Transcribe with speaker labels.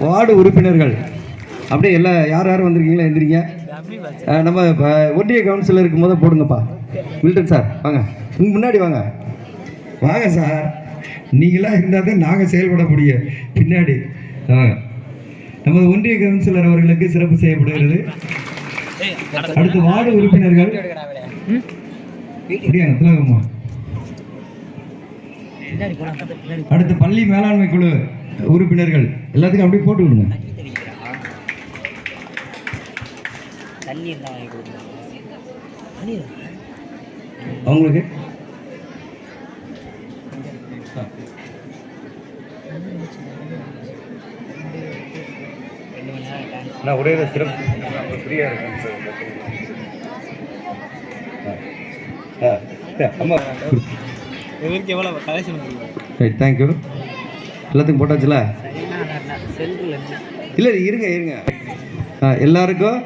Speaker 1: Ward உறுப்பினர்கள். அப்படியே எல்லா யார் யார் வந்திருக்கீங்களோ? எந்திரிங்க. நம்ம ஒன்றிய கவுன்சிலருக்கு முத போடுங்கப்பா. மில்டன் சார் வாங்க. இங்க முன்னாடி வாங்க. வாங்க சார் நீங்களாம் இருந்தால் தான் நாங்கள் செயல்பட முடியும் பின்னாடி. ஆ. நமது ஒன்றிய கவுன்சிலர் அவர்களுக்கு சிறப்பு செய்யப்படுகிறது. அடுத்து வார்டு உறுப்பினர்கள். அப்படியா அடுத்து பள்ளி மேலாண்மை குழு உறுப்பினர்கள். எல்லாத்துக்கும் அப்படியே போட்டு விடுங்க. அவங்களுக்கு? நான் ஒரே சிறப்பு. ஃப்ரீயாக இருக்கேன் அம்மா
Speaker 2: இவருக்கு எவ்வளோ கலெக்ஷன்
Speaker 1: ரைட் தேங்க்யூ எல்லாத்துக்கும் போட்டாச்சுல? இல்லை இருங்க இருங்க. எல்லாருக்கும்